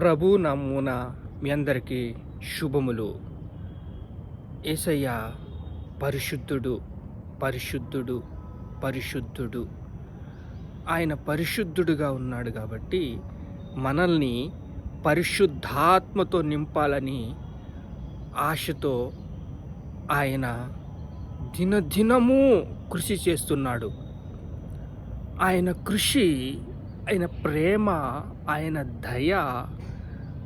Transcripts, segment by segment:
ప్రభు నమూన మీ అందరికీ శుభములు. ఏసయ్య పరిశుద్ధుడు పరిశుద్ధుడు పరిశుద్ధుడు. ఆయన పరిశుద్ధుడుగా ఉన్నాడు కాబట్టి మనల్ని పరిశుద్ధాత్మతో నింపాలని ఆశతో ఆయన దినదినము కృషి చేస్తున్నాడు. ఆయన కృషి ఆయన ప్రేమ ఆయన దయ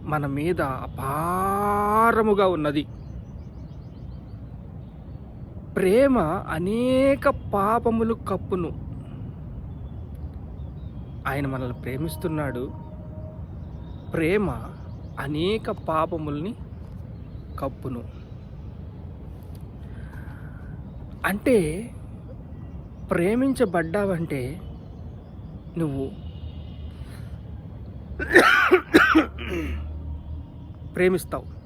మన మీద అపారముగా ఉన్నది. ప్రేమ అనేక పాపములు కప్పును. ఆయన మనల్ని ప్రేమిస్తున్నాడు. ప్రేమ అనేక పాపముల్ని కప్పును. అంటే ప్రేమించబడ్డావంటే నువ్వు ప్రేమిస్తావు.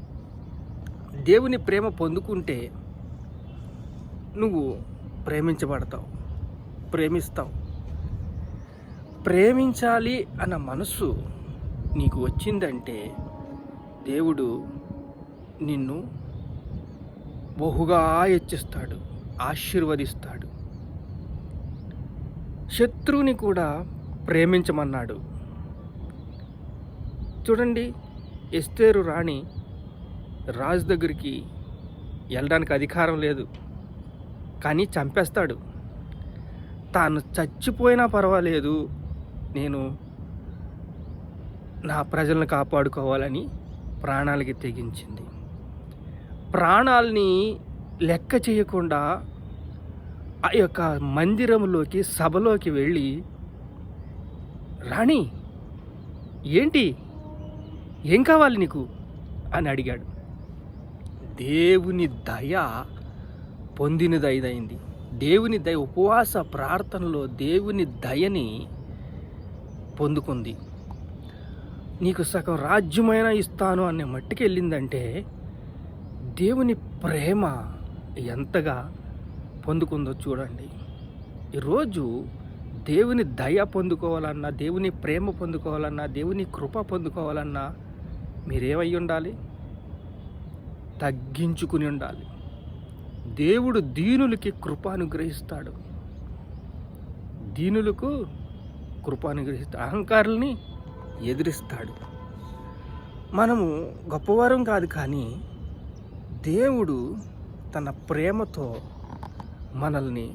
దేవుని ప్రేమ పొందుకుంటే నువ్వు ప్రేమించబడతావు ప్రేమిస్తావు. ప్రేమించాలి అన్న మనస్సు నీకు వచ్చిందంటే దేవుడు నిన్ను బహుగా హెచ్చిస్తాడు ఆశీర్వదిస్తాడు. శత్రువుని కూడా ప్రేమించమన్నాడు. చూడండి ఎస్తేరు రాణి రాజు దగ్గరికి వెళ్ళడానికి అధికారం లేదు. కానీ చంపేస్తాడు. తాను చచ్చిపోయినా పర్వాలేదు. నేను నా ప్రజలను కాపాడుకోవాలని ప్రాణాలకి తెగించింది. ప్రాణాలని లెక్క చేయకుండా ఆ యొక్క మందిరంలోకి సభలోకి వెళ్ళి రాణి ఏంటి? ఏం కావాలి నీకు? అని అడిగాడు. దేవుని దయ పొందినది పొందినదైంది దేవుని దయ ఉపవాస ప్రార్థనలో దేవుని దయని పొందుకుంది. నీకు సగం రాజ్యమైనా ఇస్తాను అనే మట్టికి వెళ్ళిందంటే దేవుని ప్రేమ ఎంతగా పొందుకుందో చూడండి. ఈరోజు దేవుని దయ పొందుకోవాలన్నా దేవుని ప్రేమ పొందుకోవాలన్నా దేవుని కృప పొందుకోవాలన్నా మీరేమై ఉండాలి? తగ్గించుకుని ఉండాలి. దేవుడు దీనులకి కృప అనుగ్రహిస్తాడు దీనులకు కృప అనుగ్రహిస్తాడు అహంకారుల్ని ఎదిరిస్తాడు. మనము గొప్పవారం కాదు కానీ దేవుడు తన ప్రేమతో మనల్ని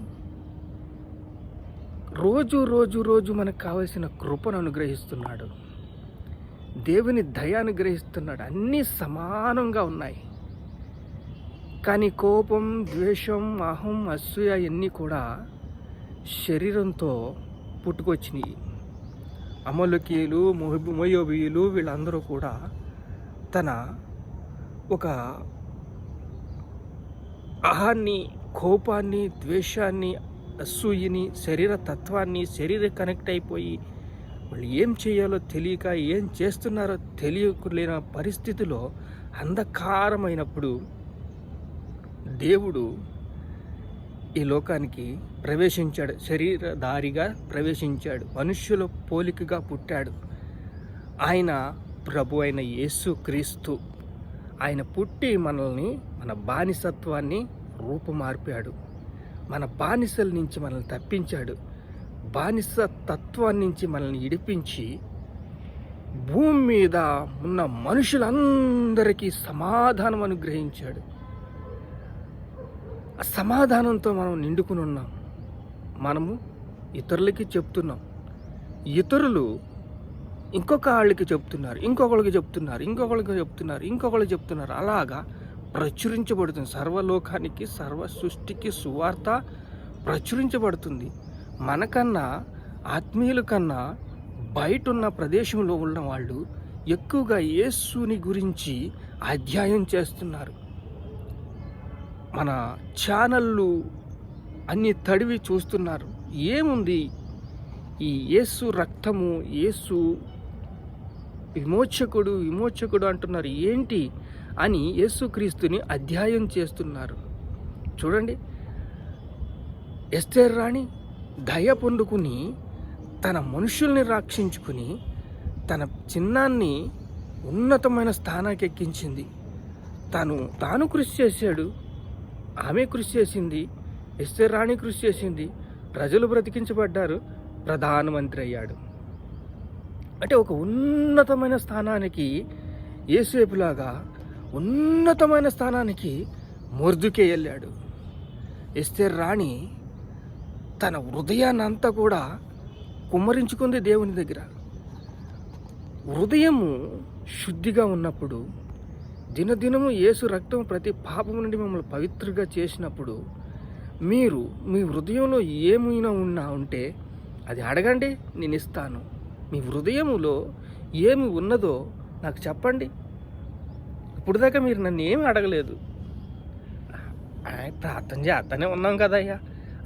రోజు రోజు రోజు మనకు కావలసిన కృపను అనుగ్రహిస్తున్నాడు. దేవుని దయాన్ని గ్రహిస్తున్నాడు అన్నీ సమానంగా ఉన్నాయి. కానీ కోపం ద్వేషం అహం అసూయ ఇవన్నీ కూడా శరీరంతో పుట్టుకొచ్చినాయి. అమలుకీయులు మొయోబియులు వీళ్ళందరూ కూడా తన ఒక అహాన్ని కోపాన్ని ద్వేషాన్ని అసూయని శరీర తత్వాన్ని శరీర కనెక్ట్ అయిపోయి వాళ్ళు ఏం చేయాలో తెలియక ఏం చేస్తున్నారో తెలియలేని పరిస్థితిలో అంధకారమైనప్పుడు దేవుడు ఈ లోకానికి ప్రవేశించాడు. శరీరధారిగా ప్రవేశించాడు. మనుష్యుల పోలికగా పుట్టాడు. ఆయన ప్రభు అయిన యేసు క్రీస్తు. ఆయన పుట్టి మనల్ని మన బానిసత్వాన్ని రూపుమార్పాడు. మన బానిసల నుంచి మనల్ని తప్పించాడు. బానిస తత్వాన్ని నుంచి మనల్ని ఇడిపించి భూమి మీద ఉన్న మనుషులందరికీ సమాధానం అనుగ్రహించాడు. ఆ సమాధానంతో మనం నిండుకుని ఉన్నాం. మనము ఇతరులకి చెప్తున్నాం. ఇతరులు ఇంకొక వాళ్ళకి చెప్తున్నారు ఇంకొకళ్ళకి చెప్తున్నారు ఇంకొకళ్ళకి చెప్తున్నారు ఇంకొకళ్ళు చెప్తున్నారు. అలాగా ప్రచురించబడుతుంది. సర్వలోకానికి సర్వ సృష్టికి సువార్త ప్రచురించబడుతుంది. మనకన్నా ఆత్మీయుల కన్నా బయట ఉన్న ప్రదేశంలో ఉన్న వాళ్ళు ఎక్కువగా యేసుని గురించి అధ్యాయం చేస్తున్నారు. మన ఛానళ్ళు అన్ని తడివి చూస్తున్నారు. ఏముంది? ఈ యేసు రక్తము యేసు విమోచకుడు విమోచకుడు అంటున్నారు. ఏంటి? అని యేసుక్రీస్తుని అధ్యాయం చేస్తున్నారు. చూడండి. ఎస్తేర్ రాణి దయ పొందుకుని తన మనుషుల్ని రక్షించుకుని తన చిన్నాన్ని ఉన్నతమైన స్థానానికి ఎక్కించింది. తను తాను కృషి చేశాడు. ఆమె కృషి చేసింది. ఎస్టర్ రాణి కృషి చేసింది. ప్రజలు బ్రతికించబడ్డారు. ప్రధానమంత్రి అయ్యాడు. అంటే ఒక ఉన్నతమైన స్థానానికి ఏసేపులాగా ఉన్నతమైన స్థానానికి మొర్దుకే వెళ్ళాడు. ఎస్తే రాణి తన హృదయాన్ని అంతా కూడా కుమ్మరించుకుంది దేవుని దగ్గర. హృదయము శుద్ధిగా ఉన్నప్పుడు దినదినము యేసు రక్తం ప్రతి పాపం నుండి మిమ్మల్ని పవిత్రగా చేసినప్పుడు మీరు మీ హృదయంలో ఏమైనా ఉన్నా ఉంటే అది అడగండి నేను ఇస్తాను. మీ హృదయములో ఏమి ఉన్నదో నాకు చెప్పండి. ఇప్పుడు దాకా మీరు నన్ను ఏమి అడగలేదు. ప్రార్థన చేస్తానే ఉన్నాం కదయ్యా.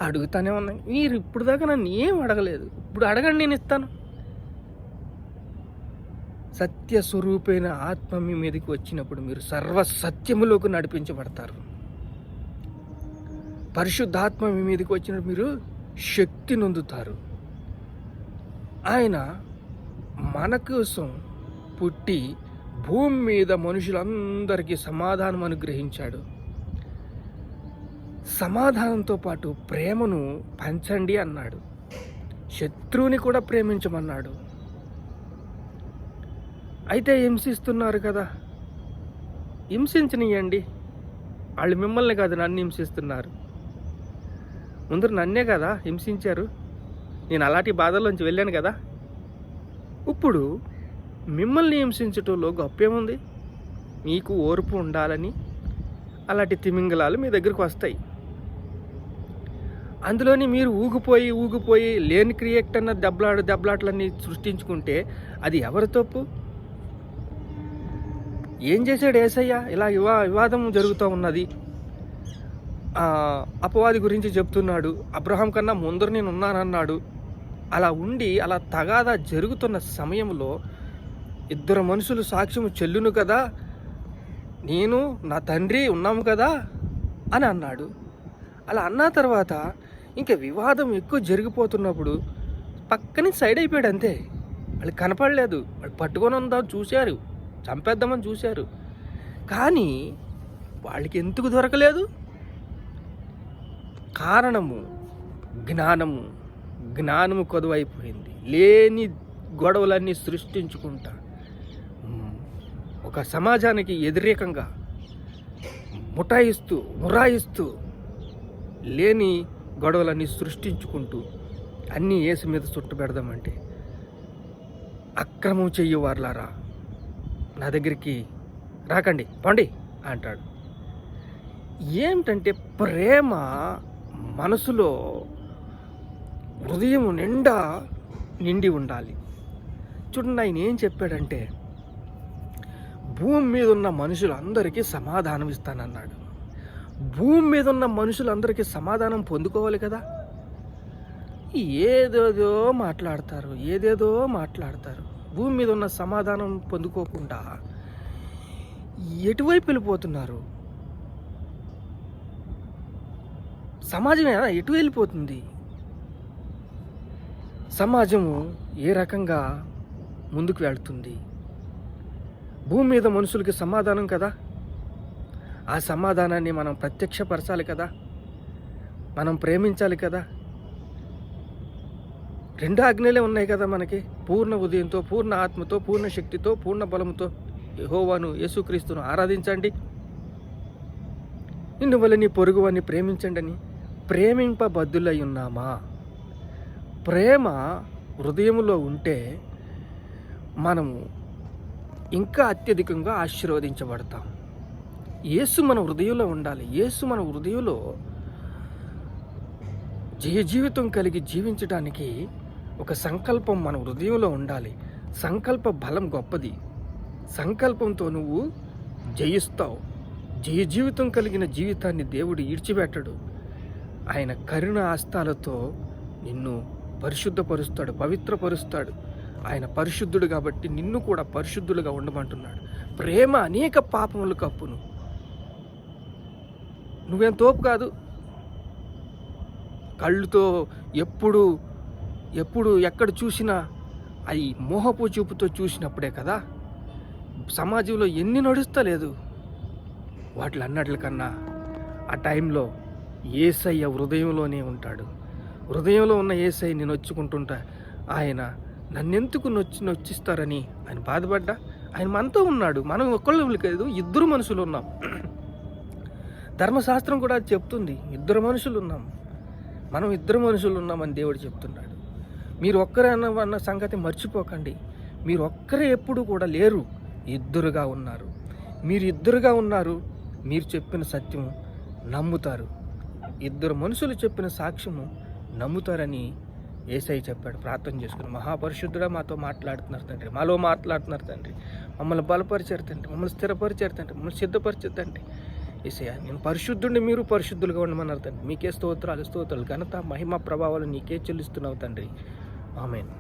అడుగుతానే ఉన్నాను మీరు ఇప్పుడు దాకా నన్ను ఏం అడగలేదు. ఇప్పుడు అడగండి నేను ఇస్తాను. సత్య స్వరూపైన ఆత్మ మీ మీదకి వచ్చినప్పుడు మీరు సర్వ సత్యములోకి నడిపించబడతారు. పరిశుద్ధాత్మ మీ మీదకి వచ్చినప్పుడు మీరు శక్తి నొందుతారు. ఆయన మన కోసం పుట్టి భూమి మీద మనుషులందరికీ సమాధానం అనుగ్రహించాడు. సమాధానంతో పాటు ప్రేమను పంచండి అన్నాడు. శత్రువుని కూడా ప్రేమించమన్నాడు. అయితే హింసిస్తున్నారు కదా. హింసించనియండి. వాళ్ళు మిమ్మల్ని కాదు నన్ను హింసిస్తున్నారు. ముందర నన్నే కదా హింసించారు. నేను అలాంటి బాధల్లోంచి వెళ్ళాను కదా. ఇప్పుడు మిమ్మల్ని హింసించటంలో గొప్పేముంది? మీకు ఓర్పు ఉండాలని అలాంటి తిమింగలాలు మీ దగ్గరకు వస్తాయి. అందులోని మీరు ఊగిపోయి ఊగిపోయి లేని క్రియేట్ అన్న దెబ్బలాడు దెబ్బలాట్లన్నీ సృష్టించుకుంటే అది ఎవరి తప్పు? ఏం చేశాడు ఏసయ్య? ఇలా వివా వివాదం జరుగుతూ ఉన్నది. అపవాది గురించి చెప్తున్నాడు. అబ్రహాం కన్నా ముందర నేను ఉన్నానన్నాడు. అలా ఉండి అలా తగాదా జరుగుతున్న సమయంలో ఇద్దరు మనుషులు సాక్ష్యము చెల్లును కదా? నేను నా తండ్రి ఉన్నాము కదా? అని అన్నాడు. అలా అన్న తర్వాత ఇంకా వివాదం ఎక్కువ జరిగిపోతున్నప్పుడు పక్కనే సైడ్ అయిపోయాడు అంతే. వాళ్ళు కనపడలేదు. వాళ్ళు పట్టుకొని ఉందాం చూశారు. చంపేద్దామని చూశారు. కానీ వాళ్ళకి ఎందుకు దొరకలేదు? కారణము జ్ఞానము జ్ఞానము కొదువైపోయింది. లేని గొడవలన్నీ సృష్టించుకుంటా. ఒక సమాజానికి వ్యతిరేకంగా ముఠాయిస్తూ మురాయిస్తూ లేని గొడవలన్నీ సృష్టించుకుంటూ అన్నీ ఏసు మీద చుట్టబెడదామంటే అక్రమం చెయ్యవార్లారా. నా దగ్గరికి రాకండి పండి అంటాడు. ఏమిటంటే ప్రేమ మనసులో హృదయం నిండా నిండి ఉండాలి. చూడండి ఆయన ఏం చెప్పాడంటే భూమి మీద ఉన్న మనుషులందరికీ సమాధానం ఇస్తానన్నాడు భూమి మీద ఉన్న మనుషులందరికీ సమాధానం పొందుకోవాలి కదా? ఏదేదో మాట్లాడతారు ఏదేదో మాట్లాడతారు. భూమి మీద ఉన్న సమాధానం పొందుకోకుండా ఎటువైపు వెళ్ళిపోతున్నారు? సమాజం ఎలా ఎటు వెళ్ళిపోతుంది? సమాజము ఏ రకంగా ముందుకు వెళ్తుంది? భూమి మీద మనుషులకి సమాధానం కదా? ఆ సమాధానాన్ని మనం ప్రత్యక్షపరచాలి కదా? మనం ప్రేమించాలి కదా? రెండు ఆజ్ఞలే ఉన్నాయి కదా మనకి. పూర్ణ ఉదయంతో పూర్ణ ఆత్మతో పూర్ణ శక్తితో పూర్ణ బలంతో యహోవాను యేసుక్రీస్తును ఆరాధించండి. నిన్ను వల్ల నీ పొరుగువాన్ని ప్రేమించండి అని ప్రేమింపబద్దులై ఉన్నామా ప్రేమ హృదయంలో ఉంటే మనము ఇంకా అత్యధికంగా ఆశీర్వదించబడతాం. యేసు మన హృదయంలో ఉండాలి. యేసు మన హృదయంలో జయ జీవితం కలిగి జీవించడానికి ఒక సంకల్పం మన హృదయంలో ఉండాలి. సంకల్ప బలం గొప్పది. సంకల్పంతో నువ్వు జయిస్తావు. జయ జీవితం కలిగిన జీవితాన్ని దేవుడు ఈడ్చిపెట్టడు. ఆయన కరుణ ఆస్తాలతో నిన్ను పరిశుద్ధపరుస్తాడు పవిత్రపరుస్తాడు. ఆయన పరిశుద్ధుడు కాబట్టి నిన్ను కూడా పరిశుద్ధులుగా ఉండమంటున్నాడు. ప్రేమ అనేక పాపములు కప్పును నువ్వేం తోపు కాదు. కళ్ళుతో ఎప్పుడు ఎప్పుడు ఎక్కడ చూసినా అది మోహపు చూపుతో చూసినప్పుడే కదా. సమాజంలో ఎన్ని నడుస్తలేదు. వాటి అన్నట్ల కన్నా ఆ టైంలో ఏసయ్య హృదయంలోనే ఉంటాడు. హృదయంలో ఉన్న ఏసై నేను నొచ్చుకుంటుంటా ఆయన నన్నెందుకు నొచ్చి నొచ్చిస్తారని ఆయన బాధపడ్డా? ఆయన మనతో ఉన్నాడు. మనం ఒక్కళ్ళు లేదు. ఇద్దరు మనుషులు ఉన్నాం. ధర్మశాస్త్రం కూడా అది చెప్తుంది ఇద్దరు మనుషులు ఉన్నాం. మనం ఇద్దరు మనుషులు ఉన్నామని దేవుడు చెప్తున్నాడు. మీరు ఒక్కరే అన్న అన్న సంగతి మర్చిపోకండి. మీరు ఒక్కరే ఎప్పుడు కూడా లేరు ఇద్దరుగా ఉన్నారు. మీరు ఇద్దరుగా ఉన్నారు మీరు చెప్పిన సత్యం నమ్ముతారు. ఇద్దరు మనుషులు చెప్పిన సాక్ష్యము నమ్ముతారని ఏసై చెప్పాడు. ప్రార్థన చేసుకుని మహాపరిశుద్ధుడా మాతో మాట్లాడుతున్నారు తండ్రి. మాలో మాట్లాడుతున్నారు తండ్రి. మమ్మల్ని బలపరిచారు తండ్రి. మమ్మల్ని స్థిరపరిచారు తండ్రి. మమ్మల్ని సిద్ధపరిచారు తండ్రి. ఏసయ్య నేను పరిశుద్ధుడిని మీరు పరిశుద్ధులుగా ఉండమన్నారు తండ్రి. మీకే స్తోత్రాలు స్తోత్రాలు. ఘనత మహిమ ప్రభావాలు నీకే చెల్లిస్తున్నావు తండ్రి. ఆమెను.